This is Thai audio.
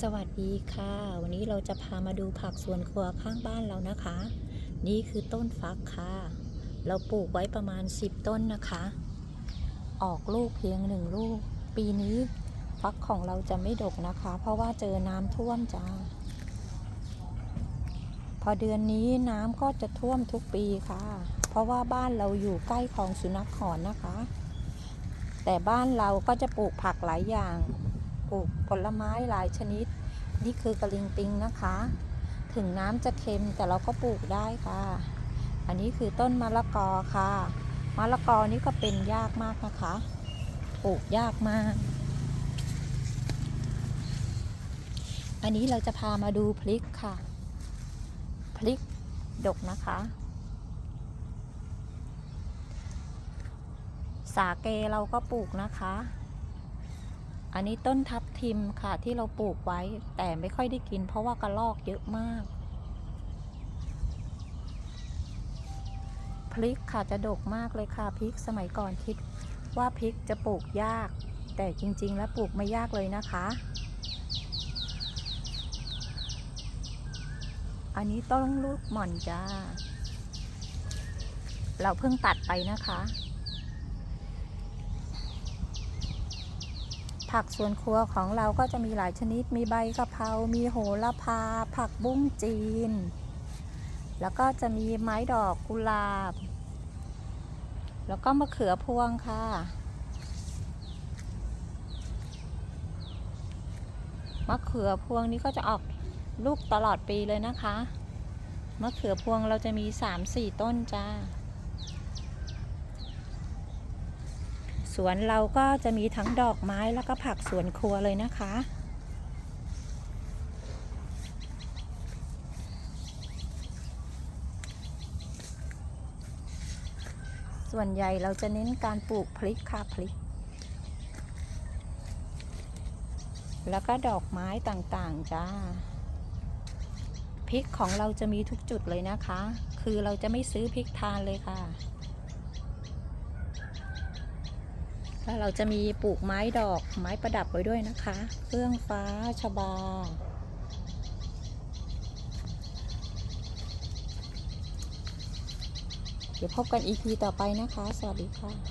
สวัสดีค่ะ วันนี้เราจะพามาดูผักสวนครัวข้างบ้านเรานะคะ นี่คือต้นฟักค่ะ เราปลูกไว้ประมาณ 10 ต้นนะคะ ออกลูกเพียงหนึ่งลูก ปีนี้ฟักของเราจะไม่ดกนะคะ เพราะว่าเจอน้ำท่วมจ้า พอเดือนนี้น้ำก็จะท่วมทุกปีค่ะ เพราะว่าบ้านเราอยู่ใกล้คลองสุนัขขอนนะคะ แต่บ้านเราก็จะปลูกผักหลายอย่าง ปลูกผลไม้หลายชนิด นี่คือกระลิงปิงนะคะ ถึงน้ำจะเค็มแต่เราก็ปลูกได้ค่ะ อันนี้คือต้นมะละกอค่ะมะละกอนี่ก็เป็นยากมากนะคะ ปลูกยากมาก อันนี้เราจะพามาดูพริกค่ะ พริกดกนะคะ สาเกเราก็ปลูกนะคะ อันนี้ต้นทับ ทิมค่ะที่เราปลูกไว้ แต่ไม่ค่อยได้กิน เพราะว่ากระลอกเยอะมาก พริกค่ะจะดกมากเลยค่ะพริกสมัยก่อนคิดว่าพริกจะปลูกยาก แต่จริง ๆ แล้วปลูกไม่ยากเลยนะคะ อันนี้ต้นลูกหม่อนจ้า เราเพิ่งตัดไปนะคะ ผักสวนครัวของเราก็จะมีหลายชนิด มีใบกะเพรา มีโหระพา ผักบุ้งจีน แล้วก็จะมีไม้ดอกกุหลาบ แล้วก็มะเขือพวงค่ะ มะเขือพวงนี้ก็จะออกลูกตลอดปีเลยนะคะ มะเขือพวงเราจะมี 3-4 ต้นจ้า สวนเราก็จะมีทั้งดอกไม้แล้วก็ผักสวนครัวเลยนะคะ ส่วนใหญ่เราจะเน้นการปลูกพริกค่ะพริก แล้วก็ดอกไม้ต่างๆจ้าพริกของเราจะมีทุกจุดเลยนะคะ คือเราจะไม่ซื้อพริกทานเลยค่ะ แล้วเราจะมีปลูกไม้ดอกไม้ประดับไว้ด้วยนะคะเครื่องฟ้าชบา เดี๋ยวพบกันอีพีต่อไปนะคะ สวัสดีค่ะ